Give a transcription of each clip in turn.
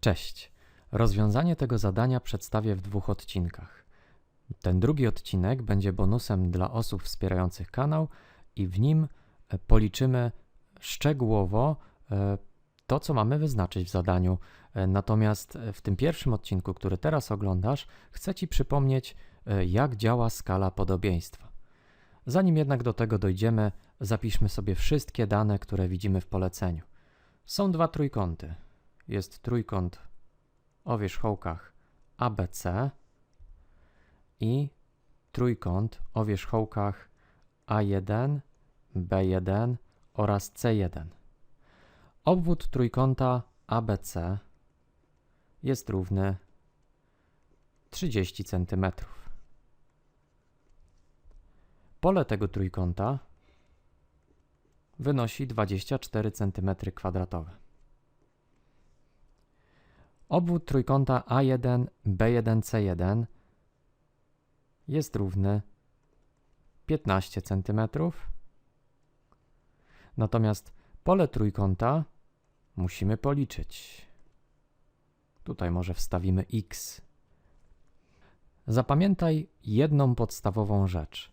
Cześć. Rozwiązanie tego zadania przedstawię w dwóch odcinkach. Ten drugi odcinek będzie bonusem dla osób wspierających kanał i w nim e, policzymy szczegółowo e, to, co mamy wyznaczyć w zadaniu. E, Natomiast w tym pierwszym odcinku, który teraz oglądasz, chcę Ci przypomnieć, jak działa skala podobieństwa. Zanim jednak do tego dojdziemy, zapiszmy sobie wszystkie dane, które widzimy w poleceniu. Są dwa trójkąty. Jest trójkąt o wierzchołkach ABC i trójkąt o wierzchołkach A1, B1 oraz C1. Obwód trójkąta ABC jest równy 30 cm. Pole tego trójkąta wynosi 24 cm2. Obwód trójkąta A1, B1, C1 jest równy 15 cm. Natomiast pole trójkąta musimy policzyć. Tutaj może wstawimy x. Zapamiętaj jedną podstawową rzecz.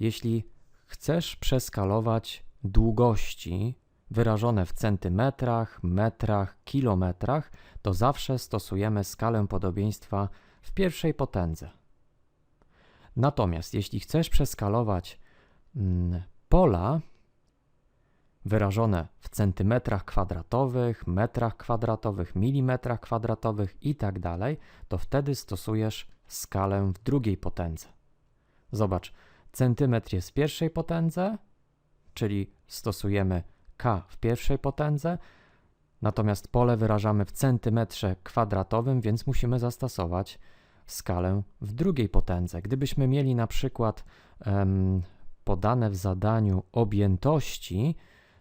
Jeśli chcesz przeskalować długości wyrażone w centymetrach, metrach, kilometrach, to zawsze stosujemy skalę podobieństwa w pierwszej potędze. Natomiast jeśli chcesz przeskalować mm, pola wyrażone w centymetrach kwadratowych, metrach kwadratowych, milimetrach kwadratowych i tak to wtedy stosujesz skalę w drugiej potędze. Zobacz, centymetr jest w pierwszej potędze, czyli stosujemy k w pierwszej potędze, natomiast pole wyrażamy w centymetrze kwadratowym, więc musimy zastosować skalę w drugiej potędze. Gdybyśmy mieli na przykład em, podane w zadaniu objętości,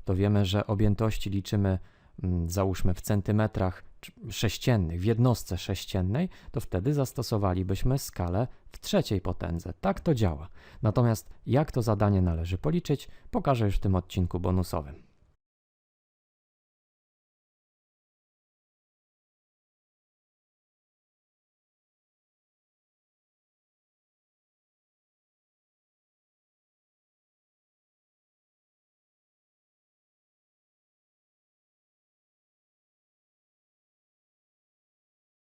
to wiemy, że objętości liczymy, mm, załóżmy, w centymetrach sześciennych, w jednostce sześciennej, to wtedy zastosowalibyśmy skalę w trzeciej potędze. Tak to działa. Natomiast jak to zadanie należy policzyć, pokażę już w tym odcinku bonusowym.